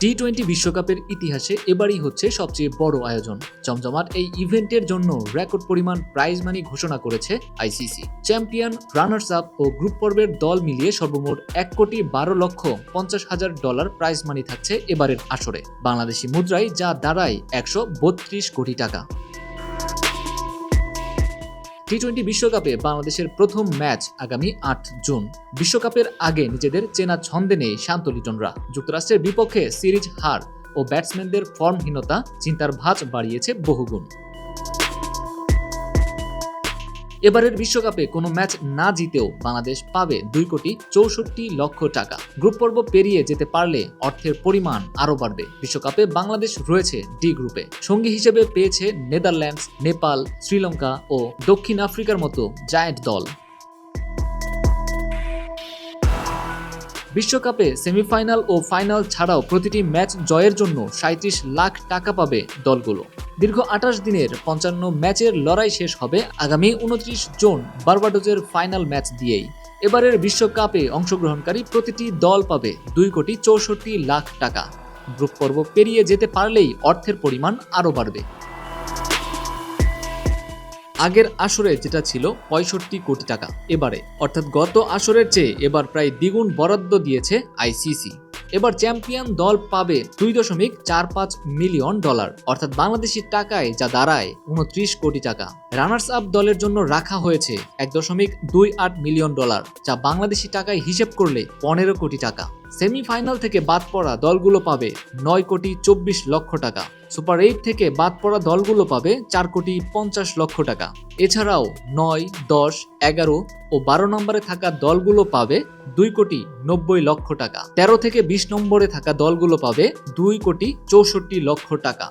T twenty বিশ্বকাপের ইতিহাসে এবারই হচ্ছে সবচেয়ে বড় আয়োজন। জমজমাট এই ইভেন্টের জন্য রেকর্ড পরিমাণ প্রাইজ মানি ঘোষণা করেছে আইসিসি চ্যাম্পিয়ন রানার্স আপ ও গ্রুপ পর্বের দল মিলিয়ে সর্বমোট এক কোটি বারো লক্ষ পঞ্চাশ হাজার ডলার প্রাইজ মানি থাকছে এবারের আসরে। বাংলাদেশি মুদ্রায় যা দাঁড়ায় একশো বত্রিশ কোটি টাকা। টি টোয়েন্টি বিশ্বকাপে বাংলাদেশের প্রথম ম্যাচ আগামী আট জুন। বিশ্বকাপের আগে নিজেদের চেনা ছন্দে নেই শান্ত লিটনরা। যুক্তরাষ্ট্রের বিপক্ষে সিরিজ হার ও ব্যাটসম্যানদের ফর্মহীনতা, চিন্তার ভাঁজ বাড়িয়েছে বহুগুণ। এবারের বিশ্বকাপে কোনো ম্যাচ না জিতেও বাংলাদেশ পাবে দুই কোটি চৌষট্টি লক্ষ টাকা। গ্রুপ পর্ব পেরিয়ে যেতে পারলে অর্থের পরিমাণ আরও বাড়বে। বিশ্বকাপে বাংলাদেশ রয়েছে ডি গ্রুপে। সঙ্গী হিসেবে পেয়েছে নেদারল্যান্ডস, নেপাল, শ্রীলঙ্কা ও দক্ষিণ আফ্রিকার মতো জায়েন্ট দল। বিশ্বকাপে সেমিফাইনাল ও ফাইনাল ছাড়াও প্রতিটি ম্যাচ জয়ের জন্য সাঁত্রিশ লাখ টাকা পাবে দলগুলো। দীর্ঘ আঠাশ দিনের পঞ্চান্ন ম্যাচের লড়াই শেষ হবে আগামী উনত্রিশ জুন বার্বাডোজের ফাইনাল ম্যাচ দিয়েই। এবারের বিশ্বকাপে অংশগ্রহণকারী প্রতিটি দল পাবে দুই কোটি চৌষট্টি লাখ টাকা। গ্রুপ পর্ব পেরিয়ে যেতে পারলেই অর্থের পরিমাণ আরও বাড়বে। আগের আসরে যেটা ছিল পঁয়ষট্টি কোটি টাকা, এবারে, অর্থাৎ গত আসরের চেয়ে এবার প্রায় দ্বিগুণ বরাদ্দ দিয়েছে আইসিসি এবার চ্যাম্পিয়ন দল পাবে দুই দশমিক চার পাঁচ মিলিয়ন ডলার, অর্থাৎ বাংলাদেশি টাকায় যা দাঁড়ায় উনত্রিশ কোটি টাকা। রানার্স আপ দলের জন্য রাখা হয়েছে এক দশমিক দুই আট মিলিয়ন ডলার, যা বাংলাদেশি টাকায় হিসেব করলে পনেরো কোটি টাকা। সেমিফাইনাল থেকে বাদ পড়া দলগুলো পাবে নয় কোটি চব্বিশ লক্ষ টাকা। সুপার এইট থেকে বাদ পড়া দলগুলো পাবে চার কোটি পঞ্চাশ লক্ষ টাকা। এছাড়াও নয়, দশ, এগারো ও বারো নম্বরে থাকা দলগুলো পাবে দুই কোটি নব্বই লক্ষ টাকা। তেরো থেকে বিশ নম্বরে থাকা দলগুলো পাবে দুই কোটি চৌষট্টি লক্ষ টাকা।